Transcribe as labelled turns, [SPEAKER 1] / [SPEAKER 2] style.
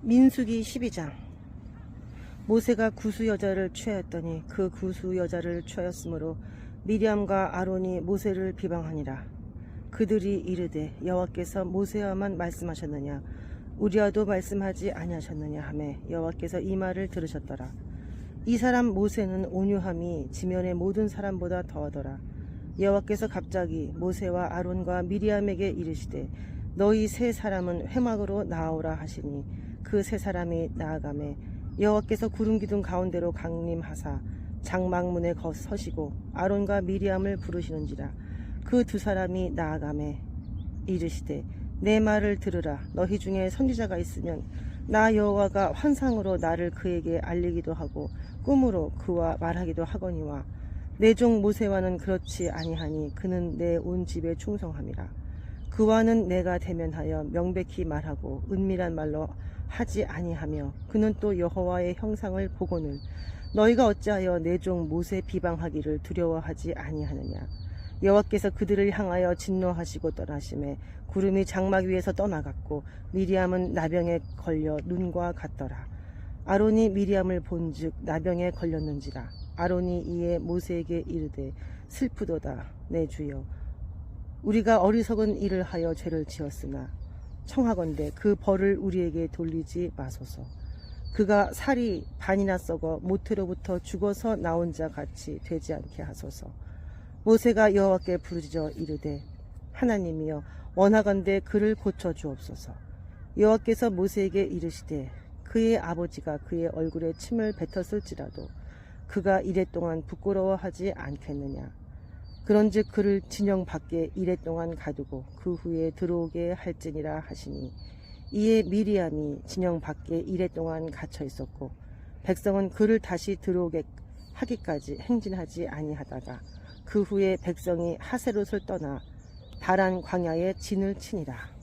[SPEAKER 1] 민수기 12장. 모세가 구수 여자를 취하였더니 그 구수 여자를 취하였으므로 미리암과 아론이 모세를 비방하니라. 그들이 이르되 여호와께서 모세와만 말씀하셨느냐? 우리와도 말씀하지 아니하셨느냐? 하매 여호와께서 이 말을 들으셨더라. 이 사람 모세는 온유함이 지면의 모든 사람보다 더하더라. 여호와께서 갑자기 모세와 아론과 미리암에게 이르시되 너희 세 사람은 회막으로 나아오라 하시니 그 세 사람이 나아가매 여호와께서 구름 기둥 가운데로 강림하사 장막문에 거 서시고 아론과 미리암을 부르시는지라 그 두 사람이 나아가매 이르시되 내 말을 들으라. 너희 중에 선지자가 있으면 나 여호와가 환상으로 나를 그에게 알리기도 하고 꿈으로 그와 말하기도 하거니와 내 종 모세와는 그렇지 아니하니 그는 내 온 집에 충성함이라. 그와는 내가 대면하여 명백히 말하고 은밀한 말로 하지 아니하며 그는 또 여호와의 형상을 보고는 너희가 어찌하여 내 종 모세 비방하기를 두려워하지 아니하느냐? 여호와께서 그들을 향하여 진노하시고 떠나심에 구름이 장막 위에서 떠나갔고 미리암은 나병에 걸려 눈과 같더라. 아론이 미리암을 본즉 나병에 걸렸는지라. 아론이 이에 모세에게 이르되 슬프도다 내 주여. 우리가 어리석은 일을 하여 죄를 지었으나 청하건대 그 벌을 우리에게 돌리지 마소서. 그가 살이 반이나 썩어 모태로부터 죽어서 나온 자 같이 되지 않게 하소서. 모세가 여호와께 부르짖어 이르되 하나님이여 원하건대 그를 고쳐 주옵소서. 여호와께서 모세에게 이르시되 그의 아버지가 그의 얼굴에 침을 뱉었을지라도 그가 이랫동안 부끄러워하지 않겠느냐. 그런즉 그를 진영 밖에 이랫동안 가두고 그 후에 들어오게 할지니라 하시니 이에 미리암이 진영 밖에 이랫동안 갇혀 있었고 백성은 그를 다시 들어오게 하기까지 행진하지 아니하다가 그 후에 백성이 하세롯을 떠나 바란 광야에 진을 치니라